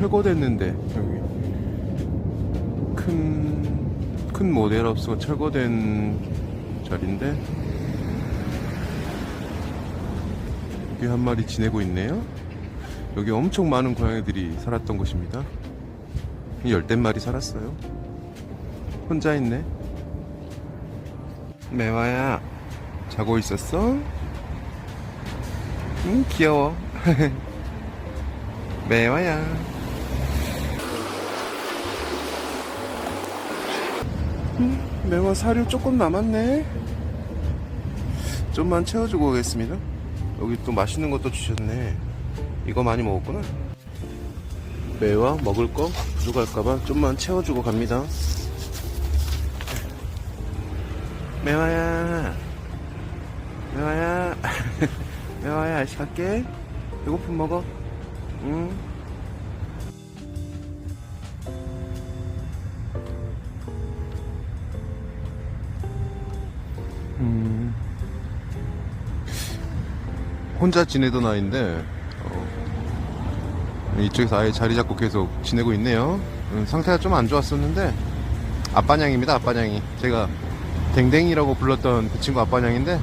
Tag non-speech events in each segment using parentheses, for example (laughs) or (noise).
철거됐는데. 여기 큰, 큰 모델하우스가 철거된 자리인데. 여기 한 마리 지내고 있네요. 여기 엄청 많은 고양이들이 살았던 곳입니다. 열댓 마리 살았어요. 혼자 있네. 매화야 자고 있었어? 응 귀여워. (laughs) 매화야 음, 매화 사료 조금 남았네. 좀만 채워주고 오겠습니다. 여기 또 맛있는 것도 주셨네. 이거 많이 먹었구나. 매화 먹을 거? 부족할까봐 좀만 채워주고 갑니다. 매화야. 매화야. 매화야 아시 갈게. 배고픔 먹어. 응 혼자 지내던 아이인데 어, 이쪽에서 아예 자리 잡고 계속 지내고 있네요. 음, 상태가 좀 안 좋았었는데 아빠냥입니다 아빠냥이. 제가 댕댕이라고 불렀던 그 친구 아빠냥인데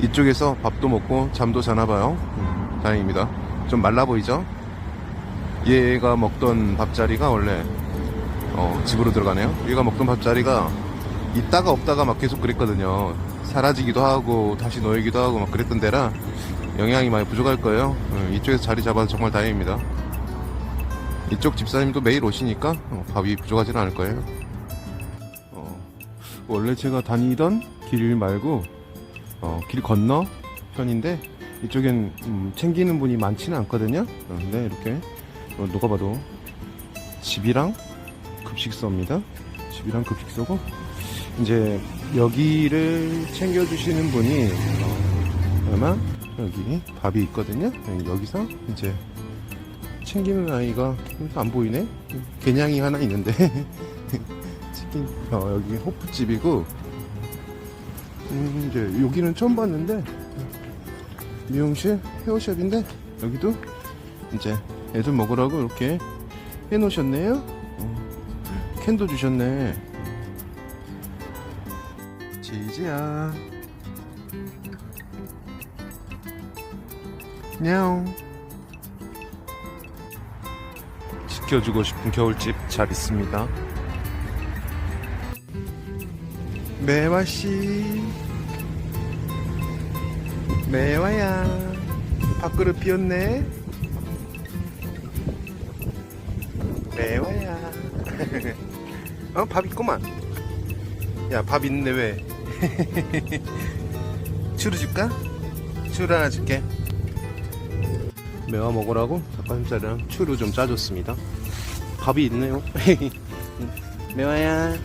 이쪽에서 밥도 먹고 잠도 자나봐요. 음, 다행입니다. 좀 말라 보이죠? 얘가 먹던 밥자리가 원래 어, 집으로 들어가네요. 얘가 먹던 밥자리가 있다가 없다가 막 계속 그랬거든요. 사라지기도 하고 다시 놓이기도 하고 막 그랬던 데라 영양이 많이 부족할 거예요. 음, 이쪽에서 자리 잡아서 정말 다행입니다. 이쪽 집사님도 매일 오시니까 어, 밥이 부족하지는 않을 거예요. 어, 원래 제가 다니던 길 말고 어, 길 건너 편인데 이쪽엔 음, 챙기는 분이 많지는 않거든요. 어, 근데 이렇게 어, 누가 봐도 집이랑 급식소입니다 집이랑 급식소고 이제 여기를 챙겨주시는 분이 어, 아마 여기 밥이 있거든요. 네, 여기서 이제 챙기는 아이가 안 보이네. 개냥이 하나 있는데. (laughs) 치킨 어, 여기 호프집이고 음, 이제 여기는 처음 봤는데 미용실 헤어샵인데 여기도 이제 애들 먹으라고 이렇게 해놓으셨네요. 어, 캔도 주셨네. 지지야. 냐옹 지켜주고 싶은 겨울집 잘 있습니다. 매화씨. 매화야. 밥그릇 비었네. 매화야 (laughs) 어 밥 있구만. 야 밥 있는데 왜? (laughs) 추루 줄까? 추루 하나 줄게. 매화 먹으라고? 닭가슴살이랑 추루 좀 짜줬습니다. 밥이 있네요. (laughs) 매화야.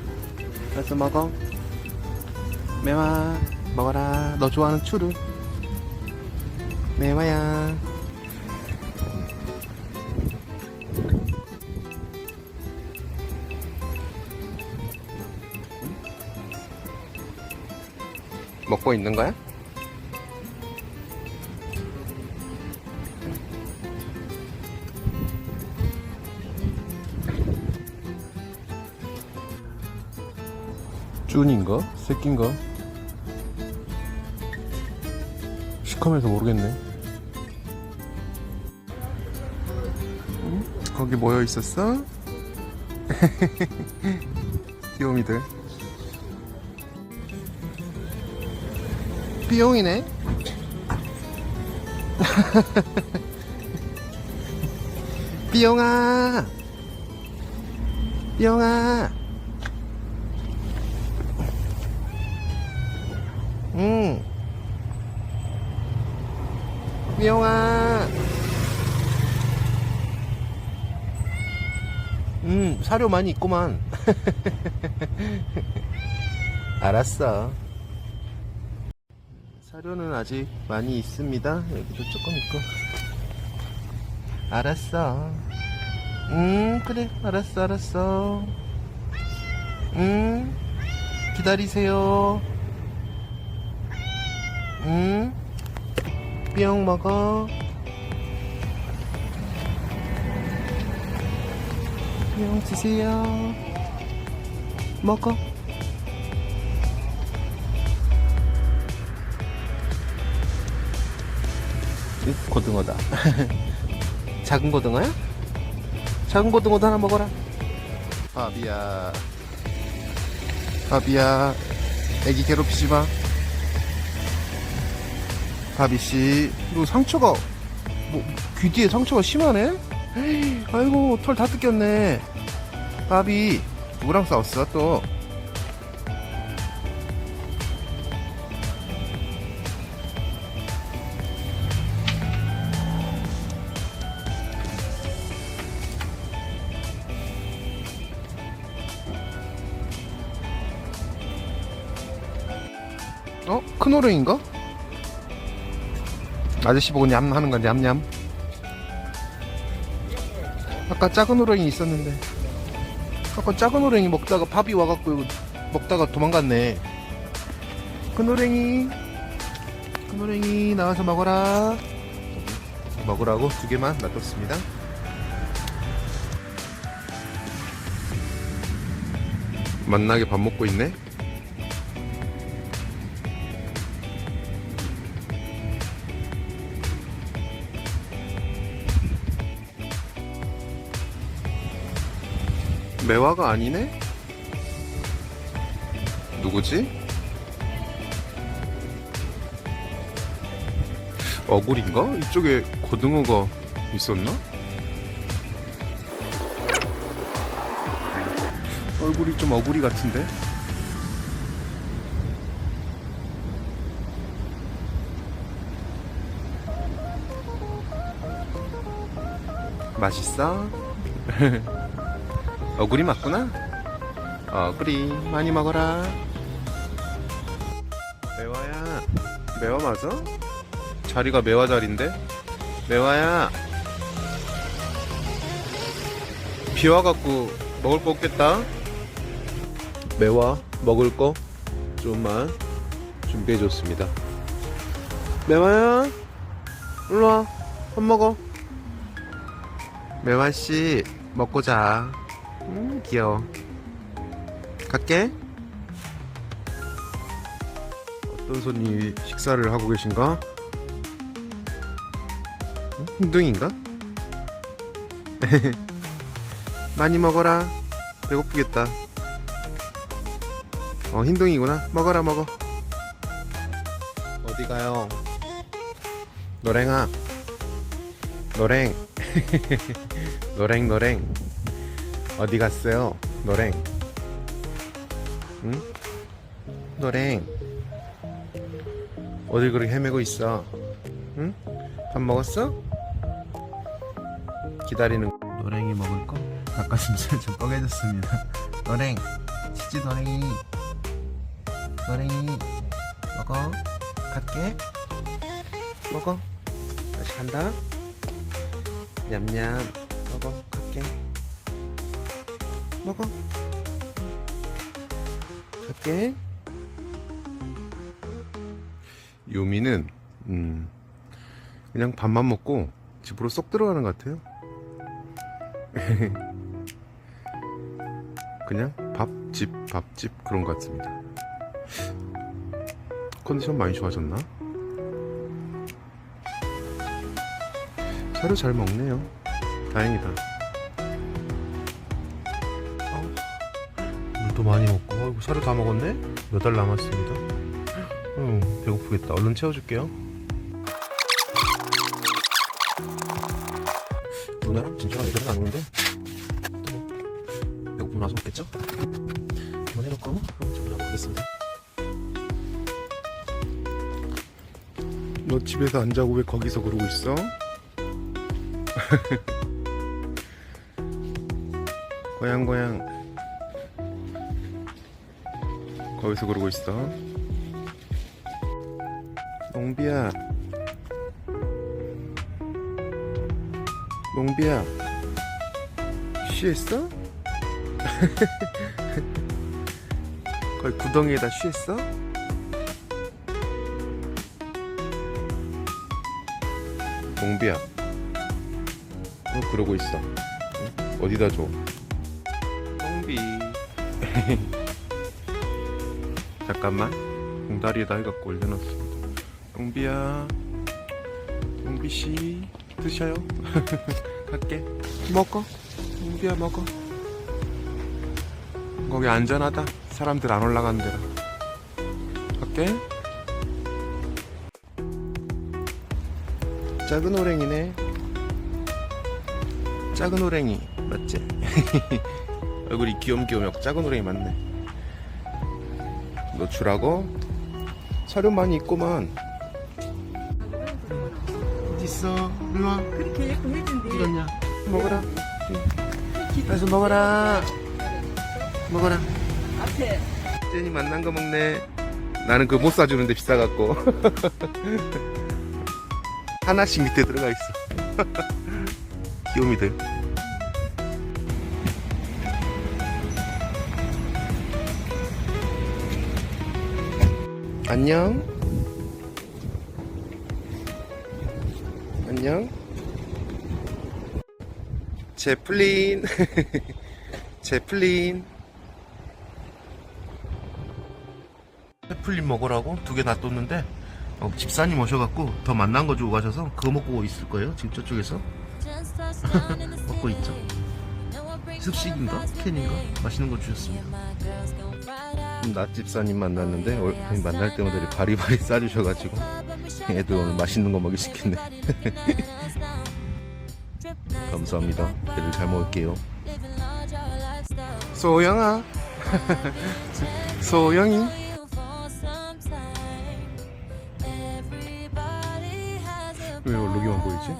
와서 먹어. 매화 먹어라. 너 좋아하는 추루. 매화야 먹고 있는 거야? 쭈인가? 새끼인가? 시커매서 모르겠네. 응? 거기 모여 있었어? 귀요미들. 삐용이네. 삐용아. 삐용아. 응. 삐용아. 음, 사료 많이 있구만. (laughs) 알았어. 사료는 아직 많이 있습니다. 여기도 조금 있고. 알았어. 음, 그래. 알았어, 알았어. 음, 기다리세요. 음, 뿅 먹어. 뿅 드세요. 먹어. 고등어다. (laughs) 작은 고등어야? 작은 고등어도 하나 먹어라. 바비야. 바비야. 애기 괴롭히지 마. 바비씨. 너 상처가, 뭐, 귀 뒤에 상처가 심하네? 에이, 아이고, 털 다 뜯겼네. 바비, 누구랑 싸웠어, 또? 큰 호랭인가? 아저씨 보고 냠 하는 건지 냠냠. 아까 작은 호랭이 있었는데. 아까 작은 호랭이 먹다가 밥이 와갖고 먹다가 도망갔네. 큰 호랭이. 큰 호랭이 나와서 먹어라. 먹으라고 두 개만 놔뒀습니다. 만나게 밥 먹고 있네. 매화가 아니네? 누구지? 어굴인가? 이쪽에 고등어가 있었나? 얼굴이 좀 어구리 같은데? 맛있어? (laughs) 어구리 맞구나? 어구리 많이 먹어라. 매화야 매화 맞아? 자리가 매화 자리인데? 매화야. 비 와갖고 먹을 거 없겠다. 매화 먹을 거 좀만 준비해 줬습니다. 매화야 일로와. 밥 먹어. 매화씨 먹고 자 음, 귀여워. 갈게. 어떤 손님이 식사를 하고 계신가? 음, 흰둥인가? (laughs) 많이 먹어라. 배고프겠다. 어, 흰둥이구나. 먹어라, 먹어. 어디 가요? 노랭아. 노랭. (laughs) 노랭, 노랭. 어디 갔어요? 노랭. 응? 노랭. 어딜 그렇게 헤매고 있어? 응? 밥 먹었어? 기다리는 노랭이 먹을 거? 닭가슴살 좀 뻐개졌습니다. 노랭. 치즈 노랭이. 노랭이. 먹어. 갈게. 먹어. 다시 간다. 냠냠. 먹어. 갈게. 먹어. 갈게. 요미는 음 그냥 밥만 먹고 집으로 쏙 들어가는 것 같아요. (laughs) 그냥 밥집 밥집 그런 것 같습니다. 컨디션 많이 좋아졌나? 사료 잘 먹네요. 다행이다. 물도 많이 먹고. 아이고 사료 다 먹었네? 몇알 남았습니다. 응 배고프겠다. 얼른 채워줄게요. 누나랑 진짜가 이대로 나누는데 배고픔 나서 먹겠죠? 이만 해놓고 좀 나가보겠습니다. 너 집에서 안 자고 왜 거기서 그러고 있어? (laughs) 고양 고양 거기서 그러고 있어. 몽비야. 몽비야. 쉬했어? (laughs) 거기 구덩이에다 쉬했어? 몽비야. 너 그러고 있어. 응? 어디다 줘? (laughs) 잠깐만. 공다리에다 해갖고 올려놨습니다. 용비야. 용비씨 드셔요? (laughs) 갈게. 먹어. 용비야 먹어. 거기 안전하다. 사람들 안 올라가는 데라. 갈게. 작은 호랭이네. 작은 호랭이 맞지? (laughs) 얼굴이 귀염귀염하고 작은 호랭이 맞네 노출하고 많이 있구만. 어디 있어? 일로 와. 그렇게 예쁘게 해준대. 이거냐? 먹어라. 그래서 먹어라. 먹어라. 앞에. 쟤니 만난 거 먹네. 나는 그거 못 사주는데 비싸갖고. (laughs) 하나씩 밑에 들어가 있어. (laughs) 귀요미들 안녕. 안녕. 제플린. (laughs) 제플린. 제플린 먹으라고? 두 개 놔뒀는데? 어, 집사님 오셔갖고 더 만난 거 주고 가셔서 그거 먹고 있을 거예요 지금 저쪽에서. 먹고 있죠. 습식인가? 캔인가? 맛있는 거 주셨습니다 낮 집사님 만났는데 올- 만날 때마다 이렇게 바리바리 (laughs) 싸주셔가지고 애들 오늘 맛있는 거 먹이 시켰네. (laughs) 감사합니다. 애들 잘 먹을게요. 소영아. 소영이. 왜 얼룩이만 보이지?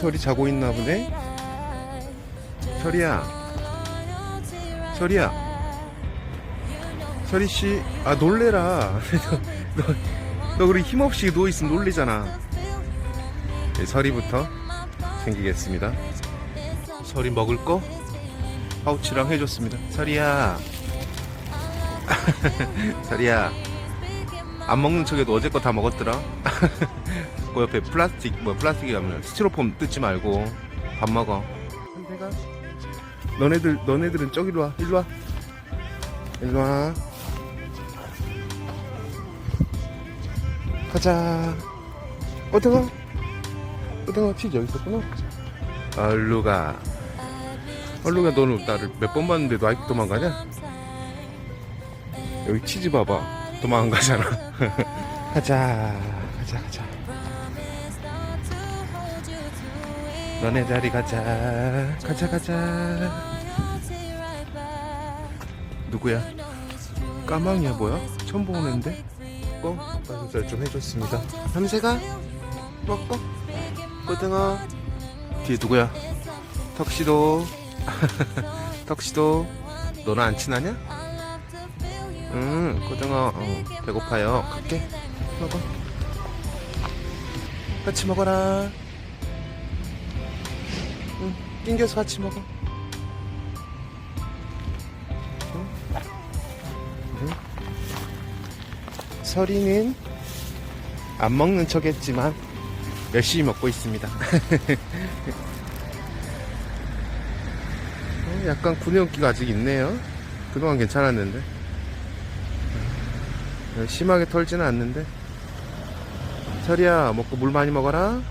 설이 자고 있나 보네? 설이야 설이야. 설이씨 아 놀래라. (laughs) 너, 너 그리 힘없이 누워있으면 놀리잖아. 네, 설이부터 챙기겠습니다. 설이 먹을 거? 파우치랑 해줬습니다. 설이야. (laughs) 설이야. 안 먹는 척해도 어제 거 다 먹었더라. 그 (laughs) 옆에 플라스틱 뭐 플라스틱이 아니라 스티로폼 뜯지 말고 밥 먹어. 너네들 너네들은 저기로 와. 일로 와. 일로 와. 가자. 어떡어? 어떡어? 치즈 여기 있었구나. 얼루가. 얼루가 너는 나를 몇 번 봤는데 너 아직도 도망가냐? 여기 치즈 봐봐. 도망 가잖아. (laughs) 가자, 가자, 가자. 너네 자리 가자. 가자, 가자. 누구야? 까망이야, 뭐야? 처음 보는데? 어? 가슴살 좀 해줬습니다. 삼세가? 먹고? 고등어? 뒤에 누구야? 턱시도. (laughs) 턱시도. 너는 안 친하냐? 응, 고등어, 어, 배고파요. 갈게. 먹어. 같이 먹어라. 응, 낑겨서 같이 먹어. 설이는 안 먹는 척 했지만 열심히 먹고 있습니다. (laughs) 어, 약간 군용기가 아직 있네요. 그동안 괜찮았는데. 심하게 털지는 않는데 설이야 먹고 물 많이 먹어라